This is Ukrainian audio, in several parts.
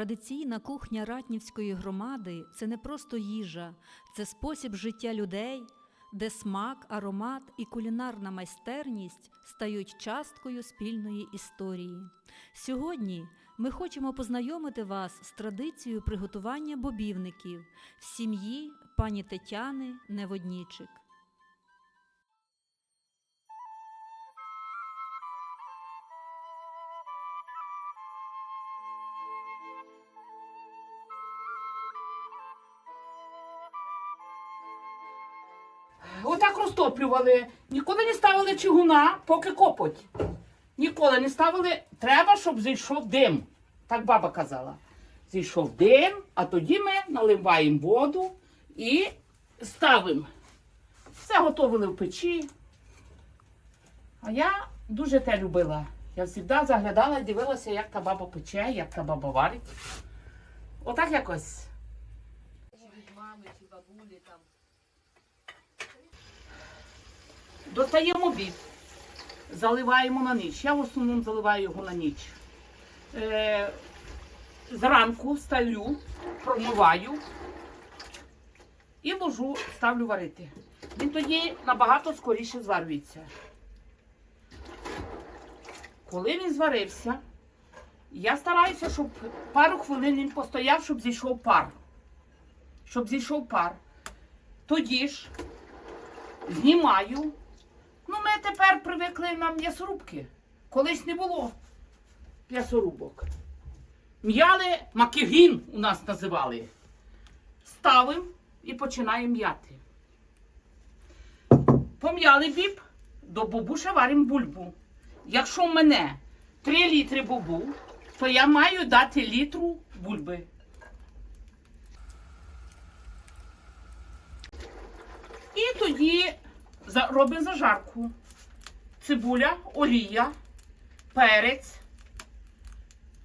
Традиційна кухня Ратнівської громади це не просто їжа, це спосіб життя людей, де смак, аромат і кулінарна майстерність стають часткою спільної історії. Сьогодні ми хочемо познайомити вас з традицією приготування бобівників в сім'ї пані Тетяни Неводнічик. Отак розтоплювали. Ніколи не ставили чигуна, поки копоть. Ніколи не ставили. Треба, щоб зійшов дим. Так баба казала. Зійшов дим, а тоді ми наливаємо воду і ставимо. Все готовили в печі. А я дуже те любила. Я завжди заглядала дивилася, як та баба пече, як та баба варить. Отак якось. Достаємо біб, заливаємо на ніч. Я в основному заливаю його на ніч. Е, зранку сталю, промиваю і ложу, ставлю варити. Він тоді набагато скоріше зварюється. Коли він зварився, я стараюся, щоб пару хвилин він постояв, щоб зійшов пар. Щоб зійшов пар. Тоді ж знімаю. Ну, ми тепер привикли на м'ясорубки. Колись не було м'ясорубок. М'яли макігін у нас називали. Ставимо і починаємо м'яти. Пом'яли біб, до бобу ще варимо бульбу. Якщо в мене 3 літри бобу, то я маю дати літру бульби. І тоді робимо зажарку. Цибуля, олія, перець.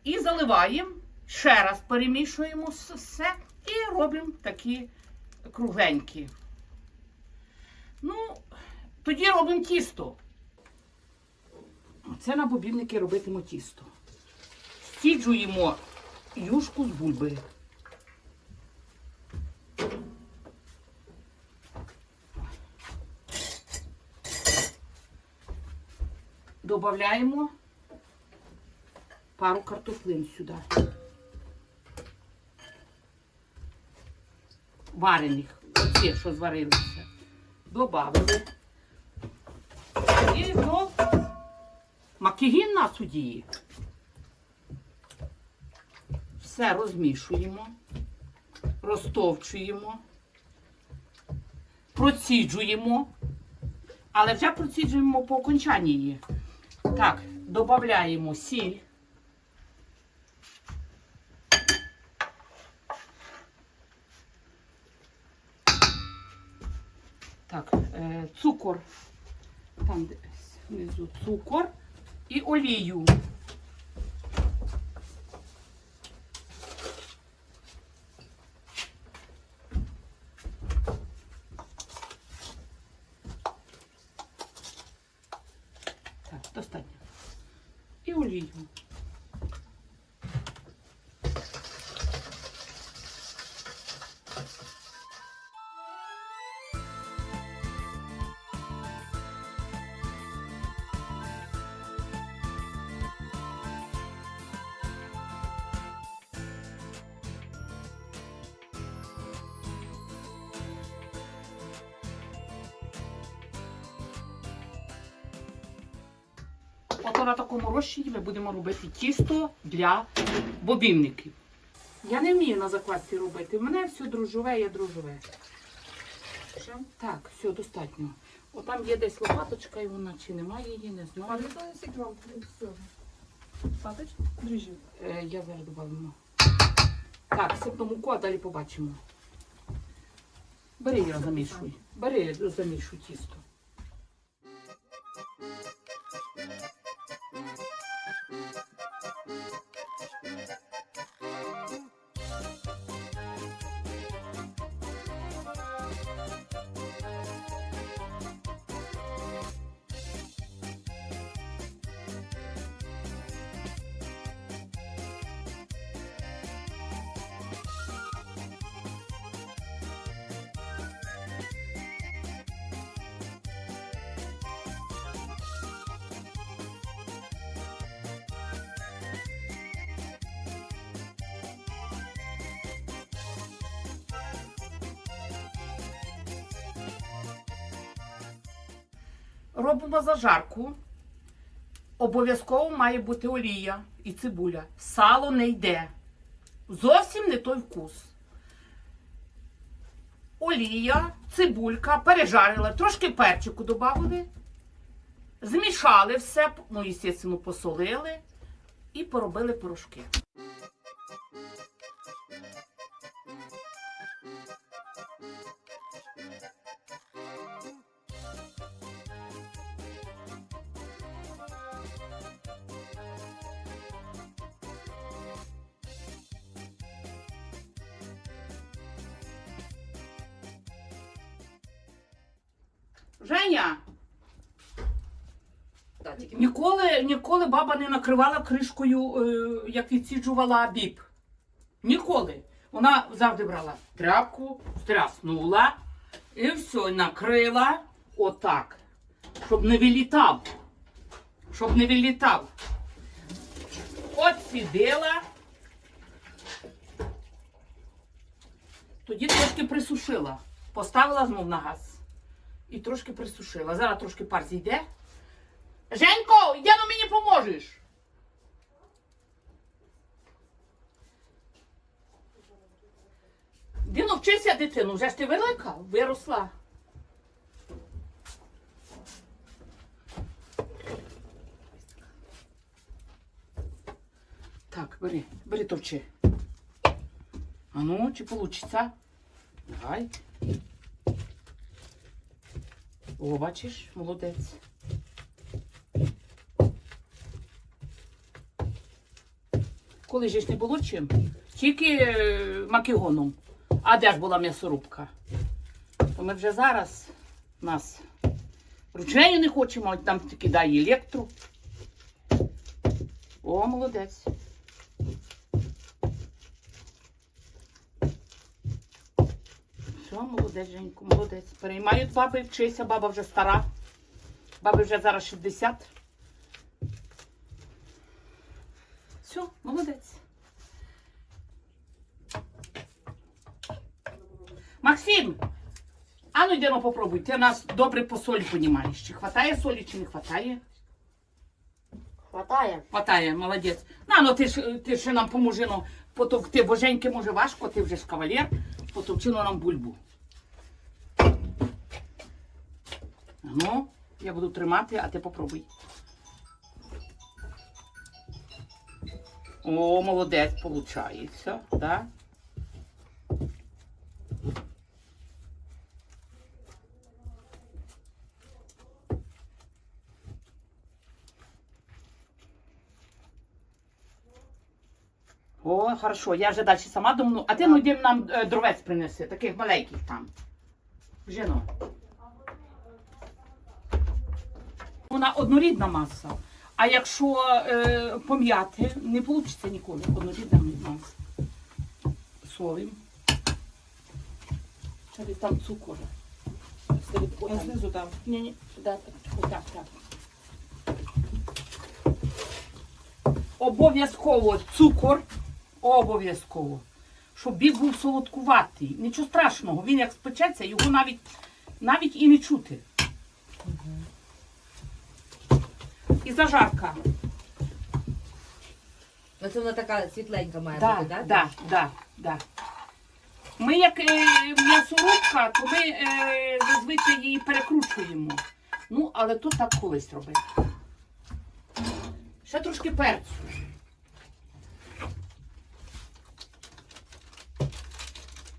І заливаємо. Ще раз перемішуємо все і робимо такі кругленькі. Ну, тоді робимо тісто. Це на бобівники робитиму тісто. Стіджуємо юшку з бульби. Добавляємо пару картофлин сюди. Варених, оці, що зварилися. Добавили. І знов макігін на суді. Все розмішуємо, розтовчуємо, проціджуємо, але вже проціджуємо по окончанні її. Так, додаємо сіль. Так, е, цукор. Там десь внизу цукор і олію. Ото на такому розчині ми будемо робити тісто для бобівників. Я не вмію на закладці робити. У мене все дружове, є дружове. Так, все, достатньо. О, там є десь лопаточка, і вона чи немає її, не знаю. Е, я зараз добавимо. Так, сипну муку, а далі побачимо. Бери його замішуй. Бери, замішуй тісто. Thank you. Робимо зажарку. Обов'язково має бути олія і цибуля. Сало не йде. Зовсім не той вкус. Олія, цибулька, пережарили, трошки перчику додали, змішали все, ну, звісно, посолили і поробили порошки. Женя, Да, тільки ніколи, ніколи баба не накривала кришкою, е, як відсіджувала біб. Ніколи. Вона завжди брала тряпку, стряснула і все, накрила отак, щоб не вилітав. Щоб не вилітав. От сиділа. Тоді трошки присушила. Поставила знов на газ. І трошки присушила. Зараз трошки пар зійде. Женько, йди ну мені поможеш. Діно, вчися дитину, вже ж ти велика, виросла. Так, бери, бери товчи. А ну, чи получиться? Давай. О, бачиш, молодець. Коли ж не було чим? Тільки е, макігоном. А де ж була м'ясорубка? То ми вже зараз нас ручнею не хочемо, а там дай електру. О, молодець. Все, молодець, Женьку, молодець. Переймають баби, вчися, баба вже стара. Баби вже зараз 60. Все, молодець. Максим, а ну йдемо попробуй. Ти нас добре по солі понімаєш. Чи хватає солі, чи не хватає? хватає. Хватає, молодець. На, ну ти ж ти ще нам поможи, ну, потовкти. Боженьки може важко, ти вже ж кавалер, потовчи ну, нам бульбу. Ну, я буду тримати, а ти попробуй. О, молодець, получається, так? О, хорошо, я вже далі сама думаю. А ти ну йди нам е, дровець принеси, таких маленьких там. Вже ну. Вона однорідна маса. А якщо е, пом'яти, не вийде ніколи. Однорідна маса. Солим. Десь там цукор. Отам. Знизу там. Ні, ні, да, отак, так. Обов'язково цукор, обов'язково, щоб бік був солодкуватий. Нічого страшного, він як спечеться, його навіть, навіть і не чути. І зажарка. Ну, це вона така світленька має Да, бути, так? да, да, да. Ми як е, м'ясорубка, то ми е, зазвичай її перекручуємо. Ну, але тут так колись робити. Ще трошки перцю.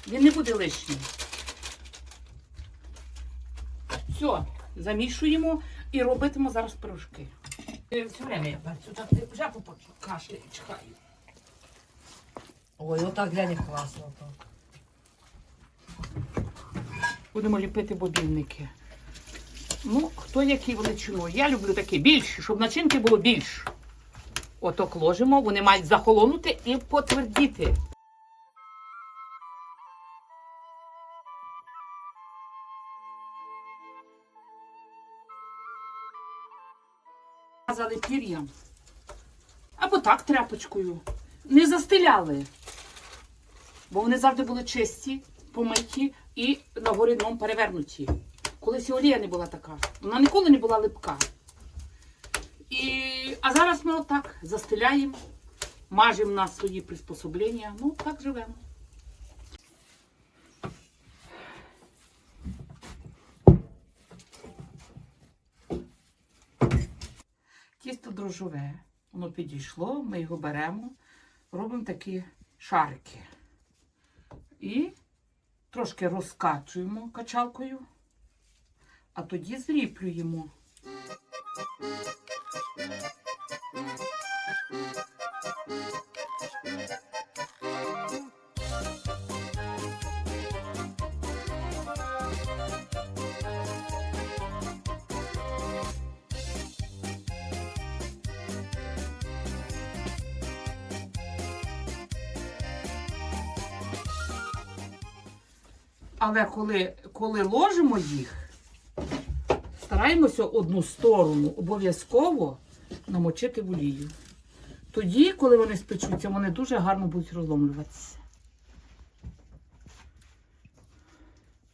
Він не буде лишнім. Все, замішуємо і робитимо зараз пирожки. Все время я перцю, так. Ой, отак глянь, як класно. то. Будемо ліпити бобільники. Ну, хто який величиною. Я люблю такі більші, щоб начинки було більше. Отак ложимо, вони мають захолонути і потвердіти. Мазали пір'ям. Або так тряпочкою. Не застеляли. Бо вони завжди були чисті, помиті і на дном перевернуті. Колись і олія не була така. Вона ніколи не була липка. І... А зараз ми отак застеляємо, мажемо на свої приспособлення. Ну, так живемо. Тісто дрожжове. Воно підійшло, ми його беремо, робимо такі шарики. І трошки розкачуємо качалкою, а тоді зліплюємо. Але коли, коли ложимо їх, стараємося одну сторону обов'язково намочити в олію. Тоді, коли вони спечуться, вони дуже гарно будуть розломлюватися.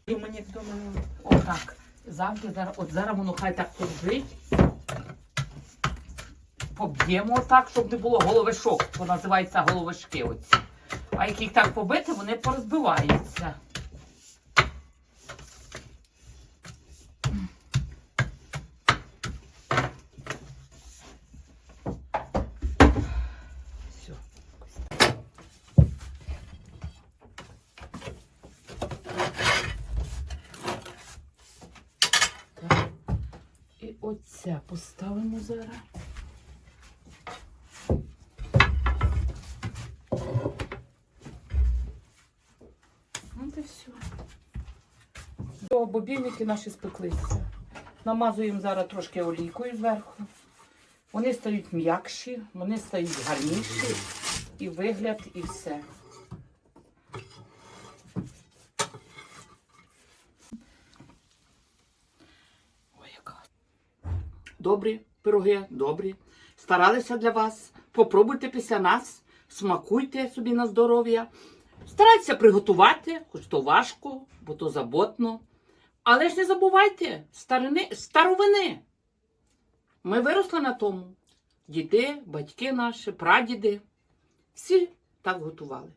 І мені вдома. Отак. Завжди зараз, от зараз воно хай так лежить. Поб'ємо так, щоб не було головешок, бо називається головешки оці. А як їх так побити, вони порозбиваються. Оце поставимо зараз. От і все. Все, бобільники наші спеклися. Намазуємо зараз трошки олійкою зверху. Вони стають м'якші, вони стають гарніші. І вигляд, і все. Добрі пироги, добрі. Старалися для вас. Попробуйте після нас. Смакуйте собі на здоров'я. Старайтеся приготувати, хоч то важко, бо то заботно. Але ж не забувайте старини, старовини. Ми виросли на тому. Діти, батьки наші, прадіди. Всі так готували.